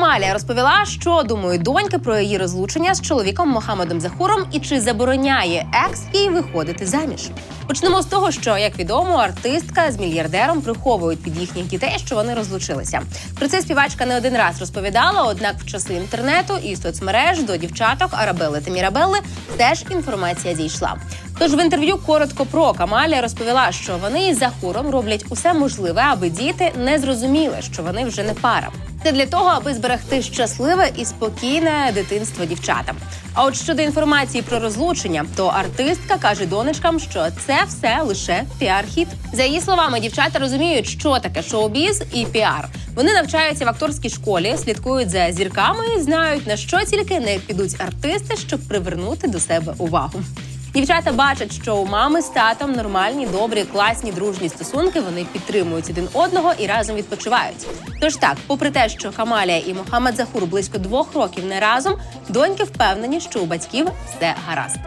Камалія розповіла, що думають доньки про її розлучення з чоловіком Мохамедом Захуром і чи забороняє екс їй виходити заміж. Почнемо з того, що як відомо, артистка з мільярдером приховують від їхніх дітей, що вони розлучилися. Про це співачка не один раз розповідала. Однак, в часи інтернету і соцмереж до дівчаток Арабели та Мірабелли теж інформація зійшла. Тож в інтерв'ю коротко про Камалія розповіла, що вони із Захуром роблять усе можливе, аби діти не зрозуміли, що вони вже не пара. Це для того, аби зберегти щасливе і спокійне дитинство дівчатам. А от щодо інформації про розлучення, то артистка каже донечкам, що це все лише піар-хіт. За її словами, дівчата розуміють, що таке шоу-біз і піар. Вони навчаються в акторській школі, слідкують за зірками і знають на що тільки не підуть артисти, щоб привернути до себе увагу. Дівчата бачать, що у мами з татом нормальні, добрі, класні, дружні стосунки. Вони підтримують один одного і разом відпочивають. Тож так, попри те, що Камалія і Мохаммед Захур близько двох років не разом, доньки впевнені, що у батьків все гаразд.